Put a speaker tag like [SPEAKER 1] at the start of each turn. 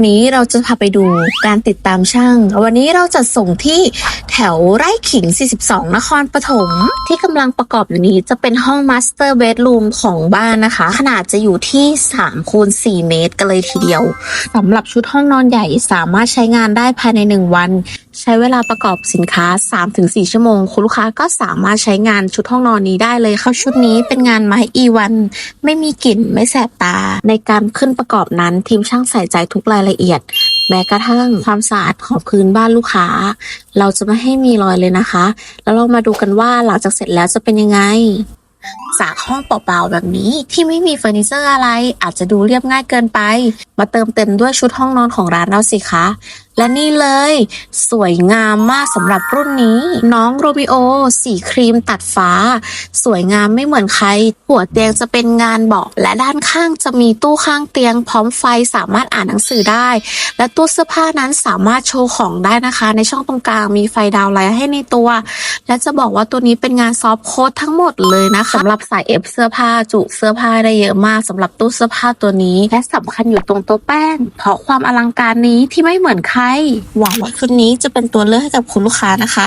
[SPEAKER 1] วันนี้เราจะพาไปดูการติดตามช่าง วันนี้เราจะส่งที่แถวไร่ขิง 42 นครปฐมที่กำลังประกอบอยู่นี้จะเป็นห้องมาสเตอร์เบดรูมของบ้านนะคะ ขนาดจะอยู่ที่3คูณ4เมตรกันเลยทีเดียวสำหรับชุดห้องนอนใหญ่สามารถใช้งานได้ภายใน 1 วัน ใช้เวลาประกอบสินค้า 3-4 ชั่วโมง คุณลูกค้าก็สามารถใช้งานชุดห้องนอนนี้ได้เลยค่ะชุดนี้เป็นงานไม้อีวัน ไม่มีกลิ่นไม่แสบตา ในการขึ้นประกอบนั้นทีมช่างใส่ใจทุกรายละเอียด แม้กระทั่งความสะอาดของพื้นบ้านลูกค้า เราจะไม่ให้มีรอยเลยนะคะ แล้วเรามาดูกันว่าหลังจากเสร็จแล้วจะเป็นยังไงจากห้องเปล่าๆแบบนี้ที่ไม่มีเฟอร์นิเจอร์อะไร อาจจะดูเรียบง่ายเกินไป มาเติมเต็มด้วยชุดห้องนอนของร้านเราสิคะ และนี่เลย สวยงามมากสำหรับรุ่นนี้ น้องโรมิโอ สีครีมตัดฟ้า สวยงามไม่เหมือนใคร หัวเตียงจะเป็นงานเบาะและด้านข้างจะมีตู้ข้างเตียง พร้อมไฟสามารถอ่านหนังสือได้ และตู้เสื้อผ้านั้นสามารถโชว์ของได้นะคะ ในช่องตรงกลางมีไฟดาวไลท์ให้ในตัว และจะบอกว่าตัวนี้เป็นงานซอฟต์โค้ดทั้งหมดเลยนะคะสำหรับสายเอฟเสื้อผ้าจุเสื้อผ้าได้เยอะมากสำหรับตู้เสื้อผ้าตัวนี้ และสำคัญอยู่ตรงตัวแป้งเพราะความอลังการนี้ที่ไม่เหมือนใครหวังว่าชุดนี้จะเป็นตัวเลือกให้กับคุณลูกค้านะคะ